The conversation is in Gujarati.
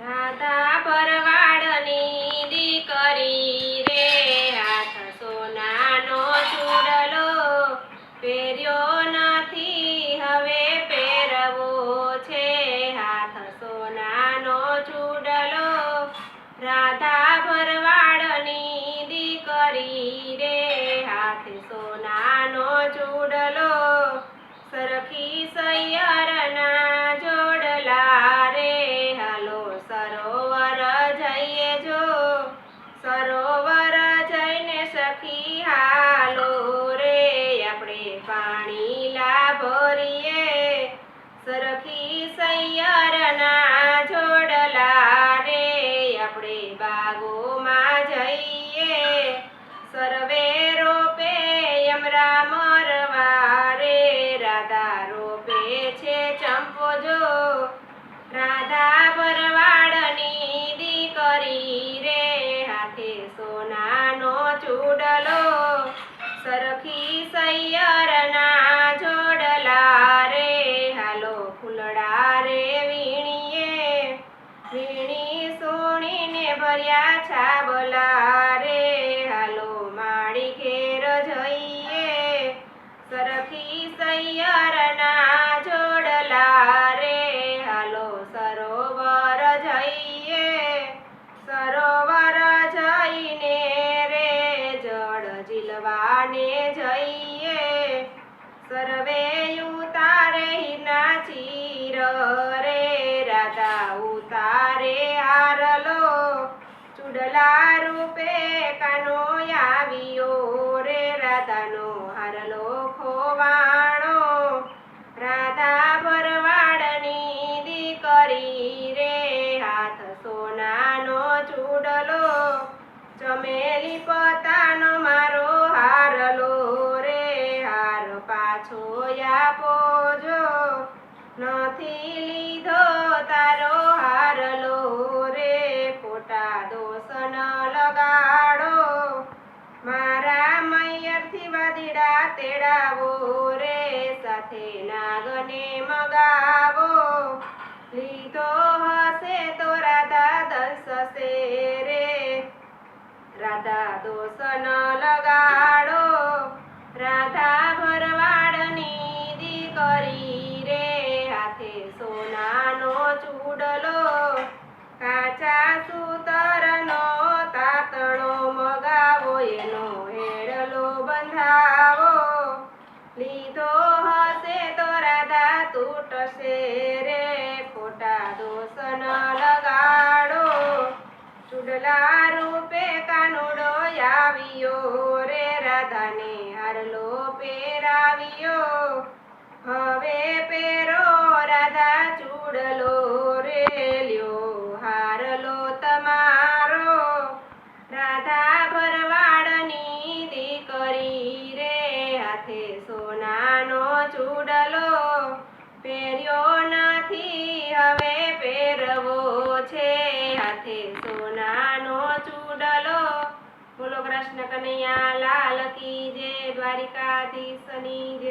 રાધા ભરવાડની દીકરી રે, હાથ સોનાનો ચૂડલો પહેર્યો નથી, હવે પહેરવો છે. હાથ સોનાનો ચૂડલો રાધા ભરવાડની દીકરી રે, હાથ સોનાનો ચૂડલો પાણી સરખી સૈયરના જોડલા રે આપણે બાગોમાં જઈએ. સર્વે રોપે યમરા મરવા રે રાધા રોપે છે ચંપો જો રાધા ભરવાડની દીકરી રે, હાથે સોનાનો ચૂડલો. સરખી સૈયરના ભર્યા છાબલા રે, હાલો માળી ઘેર જઈએ. સરખી સૈયરના જોડલા રે, હાલો સરોવર જઈએ. સરોવર જઈને રે, જળ જીલવાને જઈએ. સર્વે ઉતારે હિના ચીર રે, રાધા ઉતારે રૂપે કાનો આવ્યો રે રાધાનો હારલો ખોવાણો રાધા ભરવાડની દીકરી રે હાથ સોનાનો ચૂડલો. ચમેલી પોતાનો મારો હારલો રે હાર પાછો આપો જો. નથી લીધો તારો હારલો રે વાદીડા રે સાથે નાગને મગાવો. લીધો હશે તો રાધા દસ રે. રાધા દોષ તૂટશે રે ખોટા દોષ ન લગાડો. ચૂડલા રૂપે કાનુડો આવ્યો રે, રાધાને હરલો પહેરાવ્યો. હવે પેરો પહેર્યો નથી, હવે પહેરવો છે હાથે સોનાનો ચૂડલો. બોલો કૃષ્ણ કનૈયા, લાલ કી જે દ્વારિકાધીશની જય.